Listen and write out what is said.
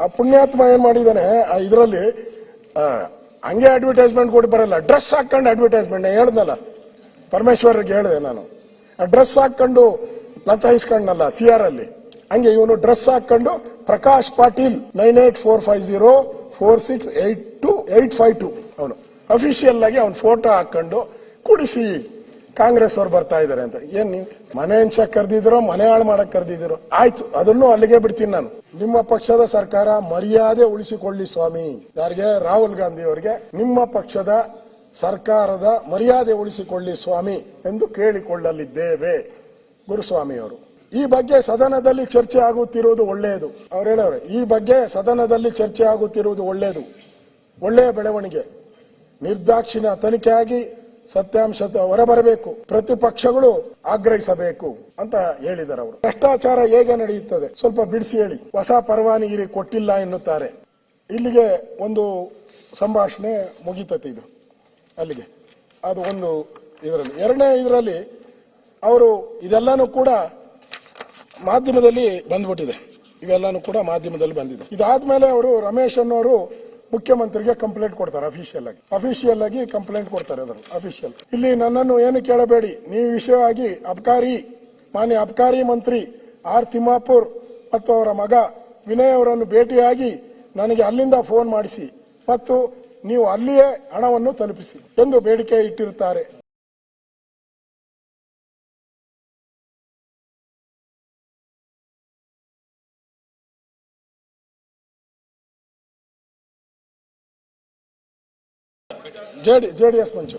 ಆ ಪುಣ್ಯಾತ್ಮ ಏನ್ ಮಾಡಿದಾನೆ? ಇದರಲ್ಲಿ ಹಂಗೆ ಅಡ್ವರ್ಟೈಸ್ಮೆಂಟ್ ಕೊಟ್ಟು ಬರಲ್ಲ. ಡ್ರೆಸ್ ಹಾಕೊಂಡು ಅಡ್ವರ್ಟೈಸ್ಮೆಂಟ್ ಹೇಳ್ದಲ್ಲ. ಪರಮೇಶ್ವರ್ಗೆ ಹೇಳಿದೆ ನಾನು. ಆ ಡ್ರೆಸ್ ಹಾಕೊಂಡು ಲಂಚ ಇಸ್ಕೊಂಡ್ನಲ್ಲ ಸಿ ಆರ್ ಅಲ್ಲಿ. ಹಂಗೆ ಇವನು ಡ್ರೆಸ್ ಹಾಕೊಂಡು Prakash Patil nine eight four five zero four six eight two eight five two. ಅವನು ಅಫಿಷಿಯಲ್ ಆಗಿ ಅವ್ನ ಫೋಟೋ ಹಾಕೊಂಡು ಕುಡಿಸಿ. ಕಾಂಗ್ರೆಸ್ ಅವ್ರು ಬರ್ತಾ ಇದಾರೆ ಅಂತ. ಏನ್ ನೀವು ಮನೆ ಹಂಚಕ್ ಕರೆದಿದ್ರು ಮನೆ ಹಾಳು ಮಾಡಕ್ ಕರೆದಿದ್ರು ಆಯ್ತು, ಅದನ್ನು ಅಲ್ಲಿಗೆ ಬಿಡ್ತೀನಿ ನಾನು. ನಿಮ್ಮ ಪಕ್ಷದ ಸರ್ಕಾರ ಮರ್ಯಾದೆ ಉಳಿಸಿಕೊಳ್ಳಿ ಸ್ವಾಮಿ. ಯಾರಿಗೆ? ರಾಹುಲ್ ಗಾಂಧಿ ಅವರಿಗೆ. ನಿಮ್ಮ ಪಕ್ಷದ ಸರ್ಕಾರದ ಮರ್ಯಾದೆ ಉಳಿಸಿಕೊಳ್ಳಿ ಸ್ವಾಮಿ ಎಂದು ಕೇಳಿಕೊಳ್ಳಲಿದ್ದೇವೆ ಗುರುಸ್ವಾಮಿ ಅವರು. ಈ ಬಗ್ಗೆ ಸದನದಲ್ಲಿ ಚರ್ಚೆ ಆಗುತ್ತಿರುವುದು ಒಳ್ಳೆಯದು. ಅವ್ರು ಹೇಳವ್ರೆ, ಈ ಬಗ್ಗೆ ಸದನದಲ್ಲಿ ಚರ್ಚೆ ಆಗುತ್ತಿರುವುದು ಒಳ್ಳೆಯದು. ಒಳ್ಳೆಯ ಬೆಳವಣಿಗೆ. ನಿರ್ದಾಕ್ಷಿಣ್ಯ ತನಿಖೆಯಾಗಿ ಸತ್ಯಾಂಶ ಹೊರಬರಬೇಕು. ಪ್ರತಿಪಕ್ಷಗಳು ಆಗ್ರಹಿಸಬೇಕು ಅಂತ ಹೇಳಿದ್ದಾರೆ ಅವರು. ಭ್ರಷ್ಟಾಚಾರ ಹೇಗೆ ನಡೆಯುತ್ತದೆ? ಸ್ವಲ್ಪ ಬಿಡಿಸಿ ಹೇಳಿ. ಹೊಸ ಪರವಾನಗಿರಿ ಕೊಟ್ಟಿಲ್ಲ ಎನ್ನುತ್ತಾರೆ. ಇಲ್ಲಿಗೆ ಒಂದು ಸಂಭಾಷಣೆ ಮುಗಿತತೆ ಇದು. ಅಲ್ಲಿಗೆ. ಅದು ಒಂದು ಇದರಲ್ಲಿ. ಎರಡನೇ ಇದರಲ್ಲಿ ಅವರು ಇದೆಲ್ಲನೂ ಕೂಡ ಮಾಧ್ಯಮದಲ್ಲಿ ಬಂದ್ಬಿಟ್ಟಿದೆ. ಇವೆಲ್ಲಾನು ಕೂಡ ಮಾಧ್ಯಮದಲ್ಲಿ ಬಂದಿದೆ. ಇದಾದ್ಮೇಲೆ ಅವರು ರಮೇಶ್ ಅನ್ನೋರು ಮುಖ್ಯಮಂತ್ರಿಗೆ ಕಂಪ್ಲೇಂಟ್ ಕೊಡ್ತಾರೆ ಅಫಿಷಿಯಲ್ ಆಗಿ. ಅಫಿಷಿಯಲ್ ಆಗಿ ಕಂಪ್ಲೇಂಟ್ ಕೊಡ್ತಾರೆ ಅದರ ಅಫಿಷಿಯಲ್ ಇಲ್ಲಿ ನನ್ನನ್ನು ಏನು ಕೇಳಬೇಡಿ, ನೀವು ವಿಷಯವಾಗಿ ಅಬ್ಕಾರಿ, ಮಾನ್ಯ ಅಬ್ಕಾರಿ ಮಂತ್ರಿ ಆರ್ ತಿಮ್ಮಾಪುರ್ ಮತ್ತು ಅವರ ಮಗ ವಿನಯ್ ಅವರನ್ನು ಭೇಟಿಯಾಗಿ ನನಗೆ ಅಲ್ಲಿಂದ ಫೋನ್ ಮಾಡಿಸಿ ಮತ್ತು ನೀವು ಅಲ್ಲಿಯೇ ಹಣವನ್ನು ತಲುಪಿಸಿ ಎಂದು ಬೇಡಿಕೆ ಇಟ್ಟಿರುತ್ತಾರೆ. జేడి జేడిఎస్ నుంచి.